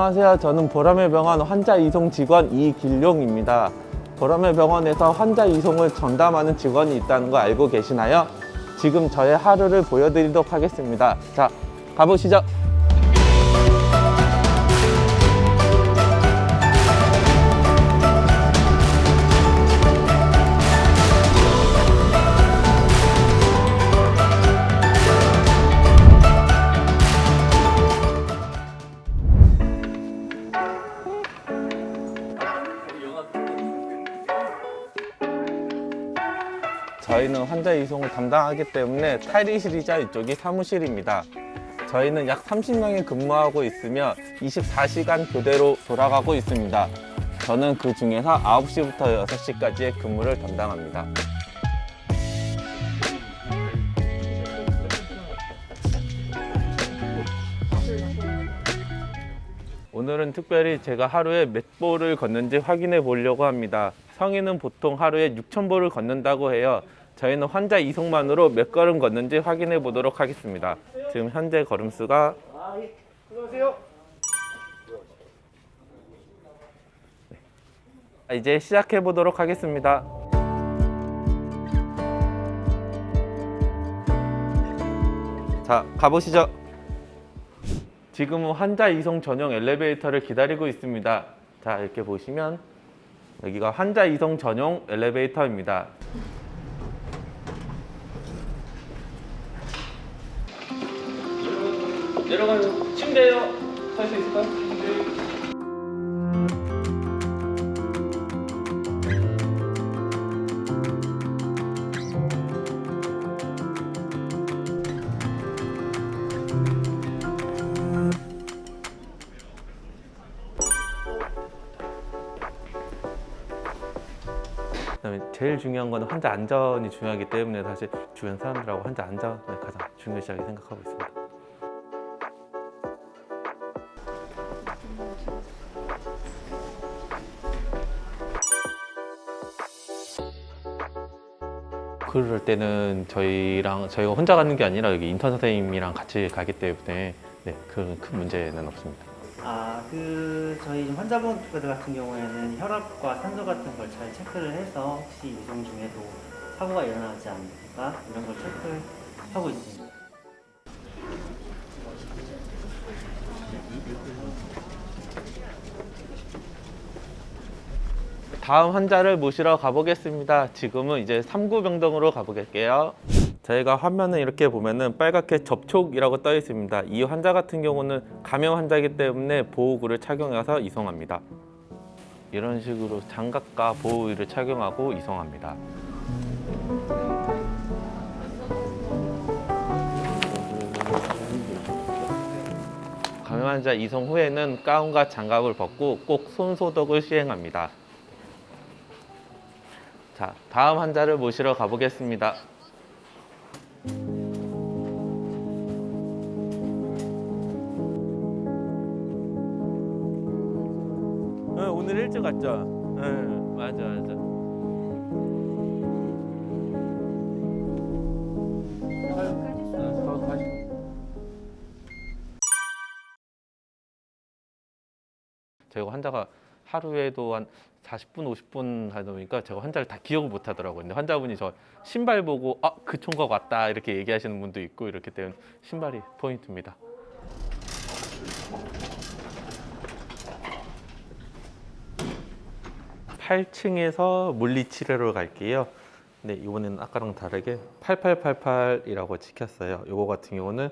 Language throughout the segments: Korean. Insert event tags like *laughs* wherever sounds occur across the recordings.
안녕하세요. 저는 보람의 병원 환자 이송 직원 이길용입니다. 보람의 병원에서 환자 이송을 전담하는 직원이 있다는 거 알고 계시나요? 지금 저의 하루를 보여드리도록 하겠습니다. 자, 가보시죠. 환자 이송을 담당하기 때문에 탈의실이자 이쪽이 사무실입니다. 저희는 약 30명이 근무하고 있으며 24시간 교대로 돌아가고 있습니다. 저는 그 중에서 9시부터 6시까지의 근무를 담당합니다. 오늘은 특별히 제가 하루에 몇 보를 걷는지 확인해 보려고 합니다. 성인은 보통 하루에 6,000보를 걷는다고 해요. 저희는 환자 이송만으로 몇 걸음 걷는지 확인해 보도록 하겠습니다. 지금 현재 걸음수가 네. 이제 시작해 보도록 하겠습니다. 자, 가보시죠. 지금은 환자 이송 전용 엘리베이터를 기다리고 있습니다. 자, 이렇게 보시면 여기가 환자 이송 전용 엘리베이터입니다. 내려가요. 침대요. 살 수 있을까? 그다음에 제일 중요한 거는 환자 안전이 중요하기 때문에 사실 주변 사람들하고 환자 안전을 가장 중요시하게 생각하고 있습니다. 그럴 때는 저희랑 저희가 혼자 가는 게 아니라 여기 인턴 선생님이랑 같이 가기 때문에 네, 그런 큰 문제는 없습니다. 아, 그 저희 환자분들 같은 경우에는 혈압과 산소 같은 걸 잘 체크를 해서 혹시 이송 중에도 사고가 일어나지 않을까 이런 걸 체크하고 있습니다. 다음 환자를 모시러 가보겠습니다. 지금은 이제 3구 병동으로 가보겠게요. 저희가 화면을 이렇게 보면은 빨갛게 접촉이라고 떠 있습니다. 이 환자 같은 경우는 감염 환자이기 때문에 보호구를 착용해서 이송합니다. 이런 식으로 장갑과 보호의를 착용하고 이송합니다. 감염 환자 이송 후에는 가운과 장갑을 벗고 꼭 손 소독을 시행합니다. 자, 다음 환자를 모시러 가보겠습니다. 응, 오늘 일찍 왔죠? 응, 맞아, 맞아. 어, 가시- 제가 환자가 하루에도 한 40분, 50분 하다 보니까 제가 환자를 다 기억을 못 하더라고요. 근데 환자분이 저 신발 보고 아, 그 총각 왔다 이렇게 얘기하시는 분도 있고 이렇기 때문에 신발이 포인트입니다. 팔층에서 물리 치료로 갈게요. 네, 이번에는 아까랑 다르게 8888이라고 찍혔어요. 이거 같은 경우는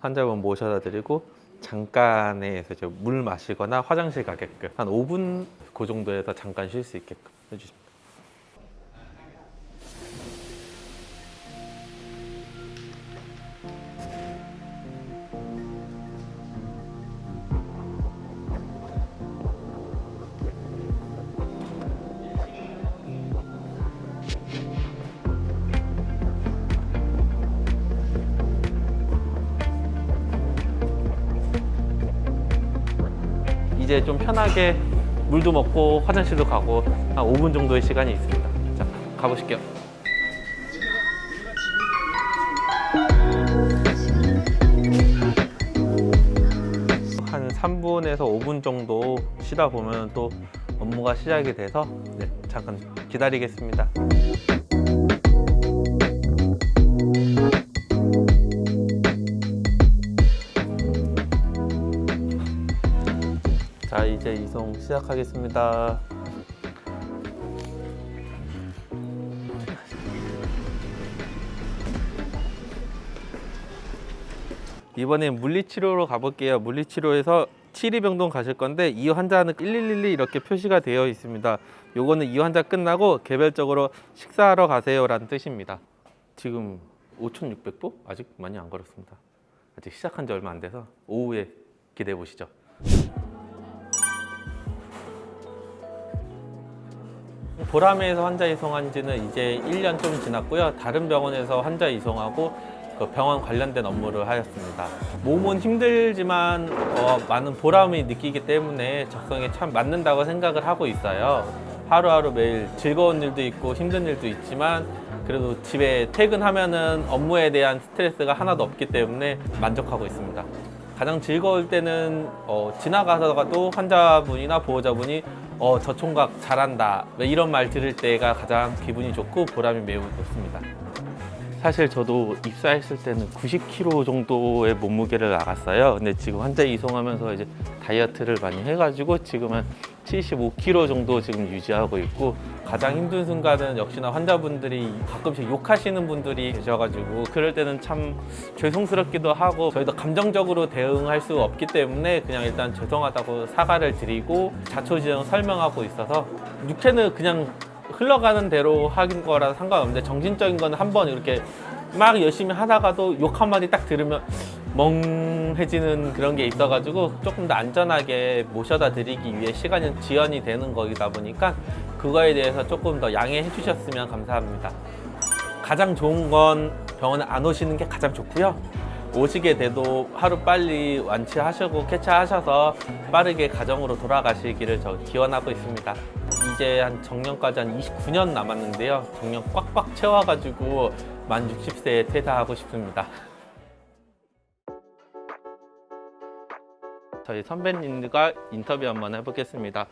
환자분 모셔다 드리고 잠깐에서 이제 물 마시거나 화장실 가게끔 한 5분 그 정도에서 잠깐 쉴 수 있게끔 해주십니다. 이제 좀 편하게 물도 먹고 화장실도 가고 한 5분 정도의 시간이 있습니다. 자, 가보실게요. 한 3분에서 5분 정도 쉬다 보면 또 업무가 시작이 돼서 네, 잠깐 기다리겠습니다. 시작하겠습니다. 이번엔 물리치료로 가볼게요. 물리치료에서 치리병동 가실 건데 이 환자는 1112 이렇게 표시가 되어 있습니다. 요거는 이 환자 끝나고 개별적으로 식사하러 가세요라는 뜻입니다. 지금 5,600보? 아직 많이 안 걸었습니다. 아직 시작한 지 얼마 안 돼서 오후에 기대해 보시죠. 보라매에서 환자 이송한 지는 이제 1년 좀 지났고요. 다른 병원에서 환자 이송하고 그 병원 관련된 업무를 하였습니다. 몸은 힘들지만 어, 많은 보람이 느끼기 때문에 적성에 참 맞는다고 생각을 하고 있어요. 하루하루 매일 즐거운 일도 있고 힘든 일도 있지만 그래도 집에 퇴근하면은 업무에 대한 스트레스가 하나도 없기 때문에 만족하고 있습니다. 가장 즐거울 때는 어, 지나가다가도 환자분이나 보호자분이 어, 저 총각 잘한다 뭐 이런 말 들을 때가 가장 기분이 좋고 보람이 매우 높습니다. 사실 저도 입사했을 때는 90kg 정도의 몸무게를 나갔어요. 근데 지금 환자 이송하면서 이제 다이어트를 많이 해가지고 지금은 75kg 정도 지금 유지하고 있고 가장 힘든 순간은 역시나 환자분들이 가끔씩 욕하시는 분들이 계셔가지고 그럴 때는 참 죄송스럽기도 하고 저희도 감정적으로 대응할 수 없기 때문에 그냥 일단 죄송하다고 사과를 드리고 자초지종 설명하고 있어서 육체는 그냥 흘러가는 대로 하는 거라 상관없는데 정신적인 거는 한번 이렇게 막 열심히 하다가도 욕 한마디 딱 들으면 멍 해지는 그런 게 있어가지고 조금 더 안전하게 모셔다 드리기 위해 시간이 지연이 되는 거이다 보니까 그거에 대해서 조금 더 양해해 주셨으면 감사합니다. 가장 좋은 건 병원에 안 오시는 게 가장 좋고요. 오시게 돼도 하루 빨리 완치하시고 쾌차하셔서 빠르게 가정으로 돌아가시기를 저 기원하고 있습니다. 이제 한 정년까지 한 29년 남았는데요. 정년 꽉꽉 채워가지고 만 60세에 퇴사하고 싶습니다. 저희 선배님과 인터뷰 한번 해보겠습니다.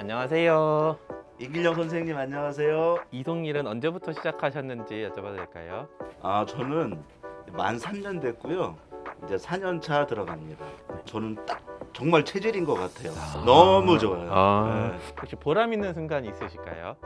안녕하세요. 이길영 선생님 안녕하세요. 이동일은 언제부터 시작하셨는지 여쭤봐도 될까요? 아 저는 만 3년 됐고요. 이제 4년 차 들어갑니다. 저는 딱 정말 체질인 것 같아요. 너무 좋아요. 아. 네. 혹시 보람 있는 순간 있으실까요?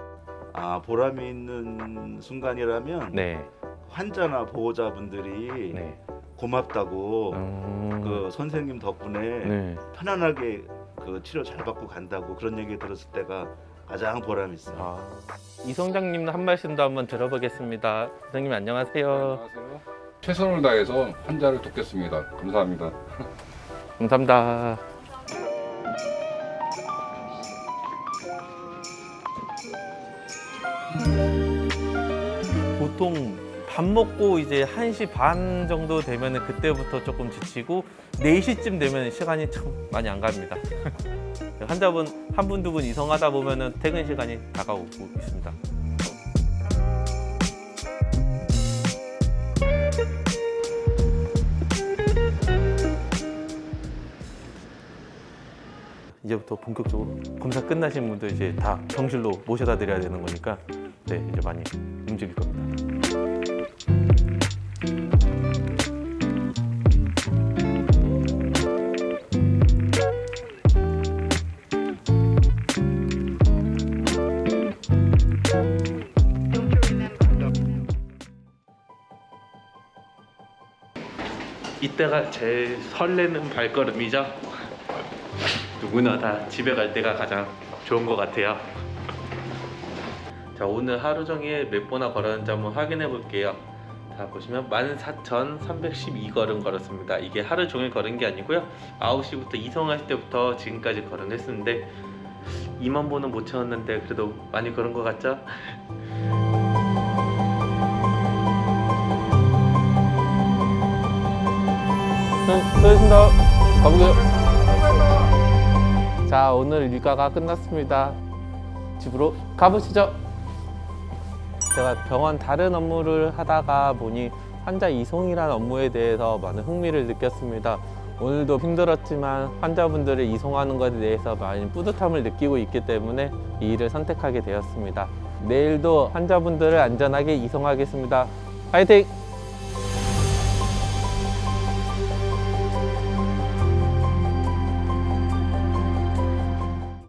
아 보람이 있는 순간이라면 네. 환자나 보호자분들이 네. 고맙다고 음, 그 선생님 덕분에 네. 편안하게 그 치료 잘 받고 간다고 그런 얘기 들었을 때가 가장 보람 있습니다. 아, 이성장님 한 말씀도 한번 들어보겠습니다. 선생님 안녕하세요. 안녕하세요. 최선을 다해서 환자를 돕겠습니다. 감사합니다. *laughs* 감사합니다. 보통 밥 먹고 이제 1시 반 정도 되면 그때부터 조금 지치고 4시쯤 되면 시간이 참 많이 안 갑니다. *laughs* 환자분 한 분 두 분 이송하다 보면 퇴근 시간이 다가오고 있습니다. 이제부터 본격적으로 검사 끝나신 분들 이제 다 병실로 모셔다 드려야 되는 거니까 네 이제 많이 움직일 겁니다. 이때가 제일 설레는 발걸음이죠. 누구나 다 집에 갈 때가 가장 좋은 것 같아요. 자 오늘 하루 종일 몇 번나 걸었는지 한번 확인해 볼게요. 자 보시면 14,312걸음 걸었습니다. 이게 하루 종일 걸은 게 아니고요. 9시부터 이송할 때부터 지금까지 걸은 했었는데 2만 보는 못 채웠는데 그래도 많이 걸은 것 같죠? 수고하셨습니다. 가보게요. 자, 오늘 일과가 끝났습니다. 집으로 가보시죠. 제가 병원 다른 업무를 하다가 보니 환자 이송이라는 업무에 대해서 많은 흥미를 느꼈습니다. 오늘도 힘들었지만 환자분들을 이송하는 것에 대해서 많이 뿌듯함을 느끼고 있기 때문에 이 일을 선택하게 되었습니다. 내일도 환자분들을 안전하게 이송하겠습니다. 화이팅!